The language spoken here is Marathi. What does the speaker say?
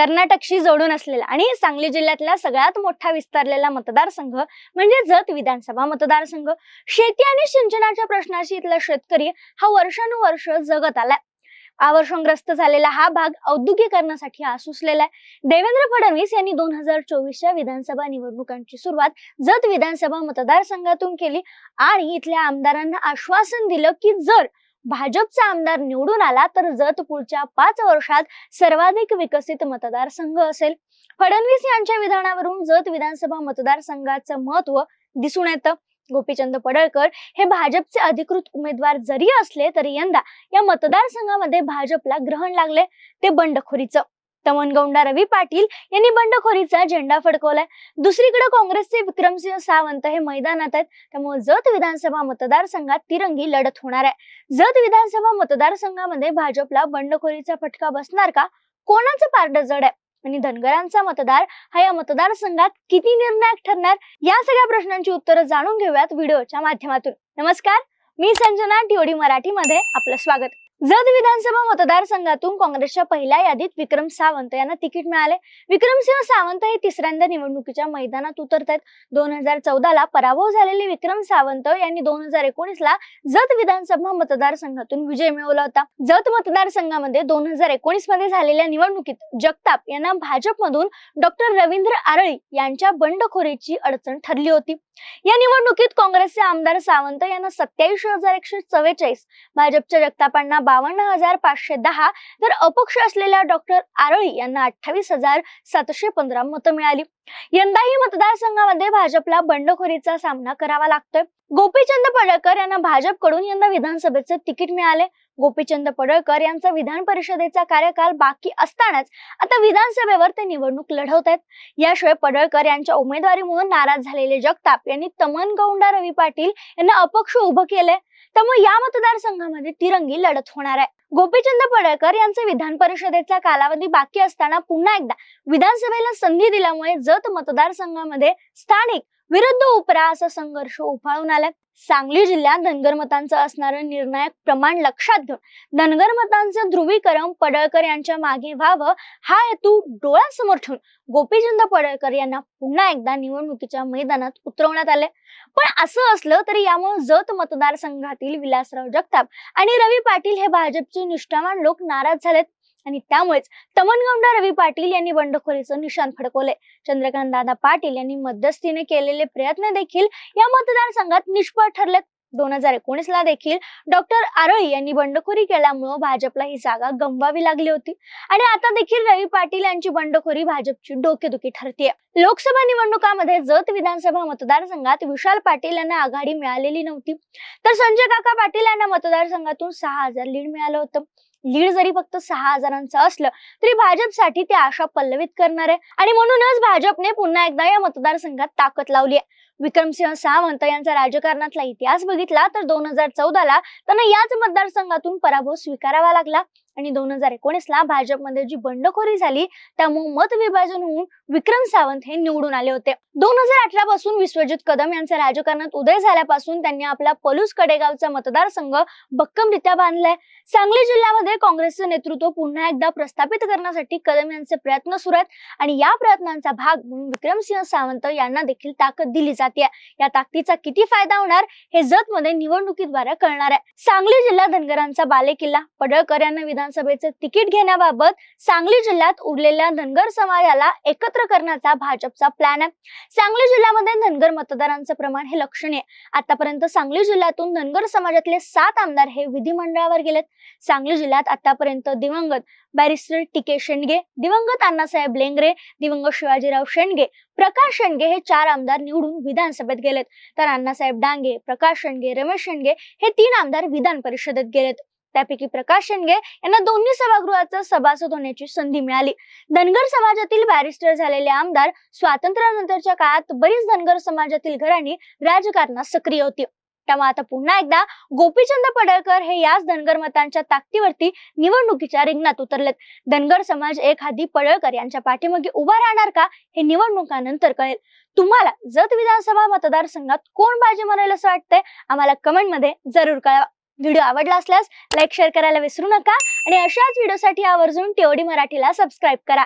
कर्नाटकशी जोडून असलेला आणि सांगली जिल्ह्यातला सगळ्यात मोठा विस्तारलेला मतदारसंघ म्हणजे जत विधानसभा मतदारसंघ. शेती आणि सिंचनाच्या प्रश्नाशी इथला शेतकरी हा वर्षानुवर्ष जगत आलाय. आवर्षणग्रस्त झालेला हा भाग औद्योगिकरणासाठी आसुसलेला आहे. देवेंद्र फडणवीस यांनी दोन हजार चोवीसच्या विधानसभा निवडणुकांची सुरुवात जत विधानसभा मतदारसंघातून केली. आणि इथल्या आमदारांना आश्वासन दिलं की जर भाजपचा आमदार निवडून आला तर जत पुढच्या पाच वर्षात सर्वाधिक विकसित मतदारसंघ असेल. फडणवीस यांच्या विधानावरून जत विधानसभा मतदारसंघाचं महत्त्व दिसून येतं. गोपीचंद पडळकर हे भाजपचे अधिकृत उमेदवार जरी असले तरी यंदा या मतदारसंघामध्ये भाजपला ग्रहण लागले. ते बंडखोरीचं तमनगौंडा रवी पाटील यांनी बंडखोरीचा झेंडा फडकवलाय. दुसरीकडे काँग्रेसचे विक्रमसिंह सावंत हे मैदानात आहेत. त्यामुळे जत विधानसभा मतदारसंघात तिरंगी लढत होणार आहे. जत विधानसभा मतदारसंघामध्ये भाजपला बंडखोरीचा फटका बसणार का? कोणाचं पारड जड आहे? आणि धनगरांचा मतदार हा या मतदारसंघात किती निर्णायक ठरणार? या सगळ्या प्रश्नांची उत्तरं जाणून घेऊयात व्हिडिओच्या माध्यमातून. नमस्कार मी संजना टिओडी मराठीमध्ये आपलं स्वागत. जत विधानसभा मतदारसंघातून काँग्रेसच्या पहिल्या यादीत विक्रम सावंत यांना तिकीट मिळाले. विक्रमसिंह सावंत हे तिसऱ्यांदा निवडणुकीच्या मैदानात उतरत आहेत दोन हजार चौदाला पराभव झालेले विक्रम सावंत यांनी दोन हजार एकोणीस ला जत विधानसभा मतदारसंघातून विजय मिळवला होता. जत मतदारसंघामध्ये दोन हजार एकोणीसमध्ये झालेल्या निवडणुकीत जगताप यांना भाजपमधून डॉक्टर रवींद्र आरळी यांच्या बंडखोरीची अडचण ठरली होती. या निवडणुकीत काँग्रेसचे आमदार सावंत यांना सत्याऐंशी हजार एकशे चव्वेचाळीस भाजपच्या जगतापांना बावन्न हजार पाचशे दहा तर अपक्ष असलेल्या डॉक्टर आरळी यांना अठ्ठावीस हजार सातशे पंधरा मतं मिळाली. यंदाही मतदारसंघामध्ये भाजपला बंडखोरीचा सामना करावा लागतोय. गोपीचंद पडळकर यांना भाजपकडून यंदा विधानसभेचे तिकीट मिळाले गोपीचंद पडळकर यांचा विधान परिषदेचा कार्यकाल बाकी असतानाच आता विधानसभेवर ते निवडणूक लढवत आहेत याशिवाय पडळकर यांच्या उमेदवारीमुळे नाराज झालेले जगताप यांनी तमनगौंडा रवी पाटील यांना अपक्ष उभं केलंय. त्यामुळे या मतदारसंघामध्ये तिरंगी लढत होणार आहे. गोपीचंद पडळकर यांचा विधान परिषदेचा कालावधी बाकी असताना पुन्हा एकदा विधानसभेला संधी दिल्यामुळे जत मतदारसंघामध्ये स्थानिक विरुद्ध उपरा असा संघर्ष उफाळून आलाय. सांगली जिल्ह्यात धनगर मतांचं असणारं निर्णायक प्रमाण लक्षात घेऊन धनगर मतांचं ध्रुवीकरण पडळकर यांच्या मागे व्हावं हा हेतू डोळ्यासमोर ठेवून गोपीचंद पडळकर यांना पुन्हा एकदा निवडणुकीच्या मैदानात उतरवण्यात आले पण असं असलं तरी यामुळे जत मतदारसंघातील विलासराव जगताप आणि रवी पाटील हे भाजपचे निष्ठावान लोक नाराज झालेत. आणि त्यामुळेच तमनगौंडा रवी पाटील यांनी बंडखोरीचं निशाण फडकवले चंद्रकांत दादा पाटील यांनी मध्यस्थीने केलेले प्रयत्न देखील या मतदारसंघात निष्फळ ठरलेत. दोन हजार एकोणीस ला देखील डॉक्टर आरळी यांनी बंडखोरी केल्यामुळे भाजपला ही जागा गमवावी लागली होती. आणि आता देखील रवी पाटील यांची बंडखोरी भाजपची डोकेदुखी ठरतीये. लोकसभा निवडणुकामध्ये जत विधानसभा मतदारसंघात विशाल पाटील यांना आघाडी मिळालेली नव्हती. तर संजय काका पाटील यांना मतदारसंघातून सहा हजार लीड मिळालं होतं. लीड जरी फक्त सहा हजारांचं असलं तरी भाजपसाठी ते आशा पल्लवित करणार आहे. आणि म्हणूनच भाजपने पुन्हा एकदा या मतदारसंघात ताकद लावली आहे. विक्रमसिंह सावंत यांचा राजकारणातला इतिहास बघितला तर दोन हजार चौदाला त्यांना याच मतदारसंघातून पराभव स्वीकारावा लागला. आणि दोन हजार एकोणीस ला भाजपमध्ये जी बंडखोरी झाली त्यामुळे मत विभाजन होऊन विक्रम सावंत हे निवडून आले होते. दोन हजार अठरा पासून विश्वजित कदम यांचा राजकारणात उदय झाल्यापासून त्यांनी आपला पलूस कडेगावचा मतदारसंघ भक्कमरित्या बांधलाय. सांगली जिल्ह्यामध्ये काँग्रेसचं नेतृत्व पुन्हा एकदा प्रस्थापित करण्यासाठी कदम यांचे प्रयत्न सुरू आहेत आणि या प्रयत्नांचा भाग म्हणून विक्रमसिंह सावंत यांना देखील ताकद दिली जाते या ताकदीचा किती फायदा होणार हे जतमध्ये निवडणुकीद्वारे कळणार आहे. सांगली जिल्हा धनगरांचा बालेकिल्ला पडळकर यांना विधान विधानसभेचे तिकीट घेण्याबाबत सांगली जिल्ह्यात उरलेल्या धनगर समाजाला एकत्र करण्याचा भाजपचा प्लॅन आहे. सांगली जिल्ह्यामध्ये धनगर मतदारांचं प्रमाण हे लक्षणीय आतापर्यंत सांगली जिल्ह्यातून धनगर समाजातले सात आमदार हे विधिमंडळावर गेलेत. सांगली जिल्ह्यात आतापर्यंत दिवंगत बॅरिस्टर टीके शेंडगे दिवंगत अण्णासाहेब लेंगरे दिवंगत शिवाजीराव शेंडगे प्रकाश शेंडगे हे चार आमदार निवडून विधानसभेत गेलेत. तर अण्णासाहेब डांगे प्रकाश शेंडगे रमेश शेंडगे हे तीन आमदार विधान परिषदेत गेलेत. त्यापैकी प्रकाश शेंडगे यांना दोन्ही सभागृहाचं सभासद होण्याची संधी मिळाली. धनगर समाजातील बॅरिस्टर झालेले आमदार स्वातंत्र्यानंतरच्या काळात बरीच धनगर समाजातील घराणी राजकारणात सक्रिय होती. त्यामुळे आता पुन्हा एकदा गोपीचंद पडळकर हे याच धनगर मतांच्या ताकदीवरती निवडणुकीच्या रिंगणात उतरलेत. धनगर समाज एक हादी पडळकर यांच्या पाठीमागे उभा राहणार का हे निवडणुकानंतर कळेल. तुम्हाला जत विधानसभा मतदारसंघात कोण बाजी मारेल असं वाटतंय? आम्हाला कमेंटमध्ये जरूर कळवा. व्हिडिओ आवडला असल्यास लाईक शेअर करायला विसरू नका. आणि अशाच व्हिडिओसाठी आवर्जून टीओडी मराठीला सबस्क्राईब करा.